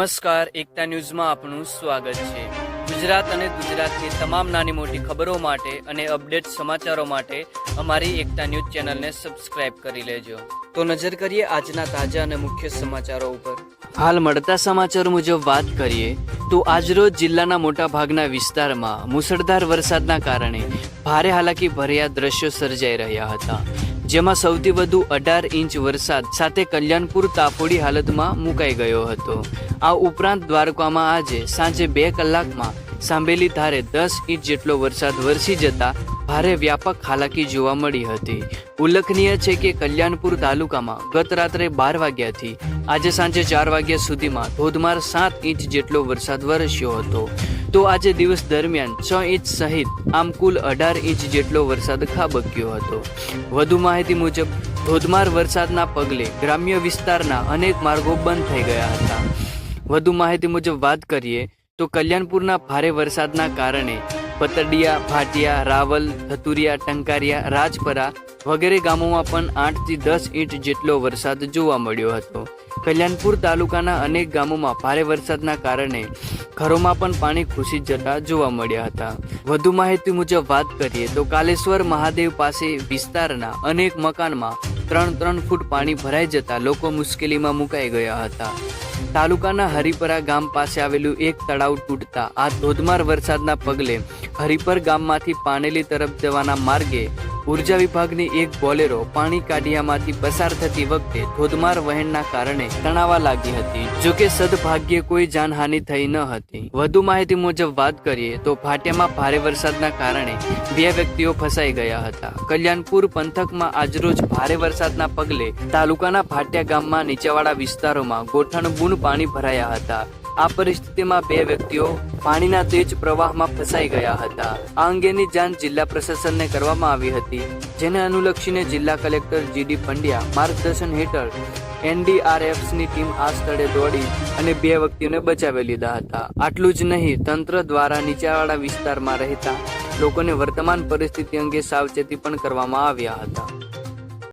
નમસ્કાર, એકતા ન્યૂઝમાં આપનું સ્વાગત છે. ગુજરાત અને ગુજરાતની તમામ નાની મોટી ખબરો માટે અને અપડેટ સમાચારો માટે અમારી એકતા ન્યૂઝ ચેનલને સબસ્ક્રાઇબ કરી લેજો. તો નજર કરીએ આજના તાજા અને મુખ્ય સમાચારો ઉપર. હાલ મળતા સમાચાર મુજબ વાત કરીએ, તો આજરોજ જિલ્લાના મોટા ભાગના વિસ્તારમાં મુસળધાર વરસાદના કારણે ભારે હાલાકી ભર્યા દ્રશ્યો સર્જાઈ રહ્યા હતા. જેમાં સૌથી વધુ અઢાર ઇંચ વરસાદ સાથે કલ્યાણપુર તાપોડી હાલતમાં મુકાઈ ગયો હતો. આ ઉપરાંત દ્વારકામાં આજે સાંજે બે કલાકમાં સાંભેલી ધારે દસ ઇંચ જેટલો વરસાદ વરસી જતા ભારે વ્યાપક હાલાકી જોવા મળી હતી. ઉલ્લેખનીય છે કે કલ્યાણપુર તાલુકામાં ગત રાત્રે બાર વાગ્યાથી આજે સાંજે ચાર વાગ્યા સુધીમાં ધોધમાર સાત ઇંચ જેટલો વરસાદ વરસ્યો હતો. તો આજે દિવસ દરમિયાન છ ઇંચ સહિત આમ કુલ અઢાર ઇંચ જેટલો વરસાદ ખાબક્યો હતો. વધુ માહિતી મુજબ, ધોધમાર વરસાદના પગલે ગ્રામ્ય વિસ્તારના અનેક માર્ગો બંધ થઈ ગયા હતા. વધુ માહિતી મુજબ વાત કરીએ તો કલ્યાણપુરના ભારે વરસાદના કારણે પતડિયા ભાટિયા, રાવલ, ધતુરિયા, ટંકારિયા, રાજપરા વગેરે ગામોમાં પણ આઠથી દસ ઇંચ જેટલો વરસાદ જોવા મળ્યો હતો. કલ્યાણપુર તાલુકાના અનેક ગામોમાં ભારે વરસાદના કારણે ઘરોમાં પણ પાણી ઘૂસી જતા જોવા મળ્યા હતા. વધુ માહિતી મુજબ વાત કરીએ તો કાલેશ્વર મહાદેવ પાસે વિસ્તારના અનેક મકાનમાં ત્રણ ત્રણ ફૂટ પાણી ભરાઈ જતા લોકો મુશ્કેલીમાં મુકાઈ ગયા હતા. તાલુકાના હરિપરા ગામ પાસે આવેલું એક તળાવ તૂટતા આ ધોધમાર વરસાદના પગલે હરિપર ગામમાંથી પાનેલી તરફ જવાના માર્ગે ઊર્જા વિભાગની એક બોલેરો પાણી કાઢિયામાંથી પસાર થતી વખતે ધોધમાર વહેણના કારણે તણાવા લાગી હતી. જોકે સદભાગ્યે કોઈ જાનહાનિ થઈ ન હતી. વધુ માહિતી મુજબ વાત કરીએ તો ભાટિયામાં ભારે વરસાદના કારણે બે વ્યક્તિઓ ફસાઈ ગયા હતા. કલ્યાણપુર પંથકમાં આજરોજ ભારે વરસાદના પગલે તાલુકાના ભાટિયા ગામમાં નીચેવાળા વિસ્તારોમાં ગોઠણ બૂન પાણી ભરાયા હતા. આ પરિસ્થિતિમાં બે વ્યક્તિઓ પાણીના તેજ પ્રવાહમાં ફસાઈ ગયા હતા. આ અંગેની જાણ જિલ્લા પ્રશાસનને કરવામાં આવી હતી, જેને અનુલક્ષીને જિલ્લા કલેક્ટર જીડી પંડ્યા માર્ગદર્શન હેઠળ એનડીઆરએફની ટીમ આ સ્થળે દોડી અને બે વ્યક્તિઓને બચાવી લીધા હતા. આટલું જ નહીં, તંત્ર દ્વારા નીચાવાળા વિસ્તારમાં રહેતા લોકોને વર્તમાન પરિસ્થિતિ અંગે સાવચેતી પણ કરવામાં આવ્યા હતા.